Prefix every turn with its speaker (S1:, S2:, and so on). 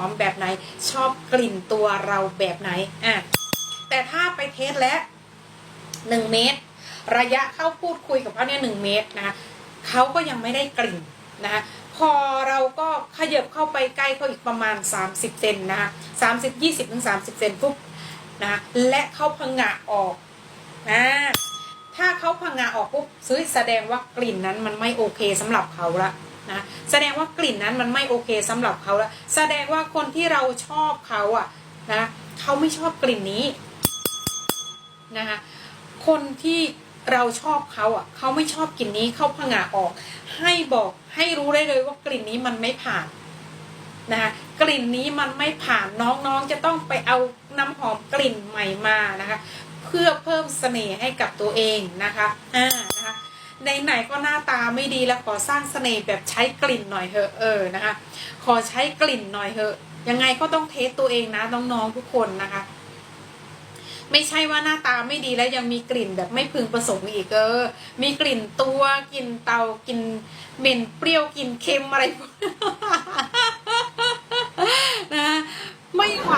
S1: หอมแบบไหน ชอบกลิ่นตัวเราแบบไหนอะแต่ถ้าไปเทสแล้วหนึ่งเมตร ระยะเข้าพูดคุยกับเขาเนี่ยหนึ่งเมตรนะคะเขาก็ยังไม่ได้กลิ่นนะคะพอเราก็ขยับเข้าไปใกล้เขาอีกประมาณ 30 เซนนะคะสามสิบยี่สิบถึงสามสิบเซนปุ๊บนะคะและเขาพังงะออกนะถ้าเขาพังงะออกปุ๊บซื้อแสดงว่ากลิ่นนั้นมันไม่โอเคสำหรับเขาละ นะแสดงว่ากลิ่นนั้นมันไม่โอเคสำหรับเขาและแสดงว่าคนที่เราชอบเขาอะนะเขาไม่ชอบกลิ่นนี้นะคะคนที่เราชอบเขาอะเขาไม่ชอบกลิ่นนี้เขาผงาออก ให้บอกให้รู้ได้เลยว่ากลิ่นนี้มันไม่ผ่านนะคะกลิ่นนี้มันไม่ผ่านน้องๆจะต้องไปเอาน้ำหอมกลิ่นใหม่มานะคะ เพื่อเพิ่มเสน่ห์ให้กับตัวเองนะคะอ่านะคะ ไหนๆก็หน้าตาไม่ดีแล้วขอสร้างเสน่ห์แบบใช้กลิ่นหน่อยเถอะเออนะคะ ขอใช้กลิ่นหน่อยเถอะยังไงก็ต้องเทสตัวเองนะน้องๆทุกคนนะคะ ไม่ใช่ว่าหน้าตาไม่ดีแล้วยังมีกลิ่นแบบไม่พึงประสงค์อีกเออ มีกลิ่นตัวกลิ่นเตากลิ่นเหม็นเปรี้ยวกลิ่นเค็มอะไรนะไม่ไหว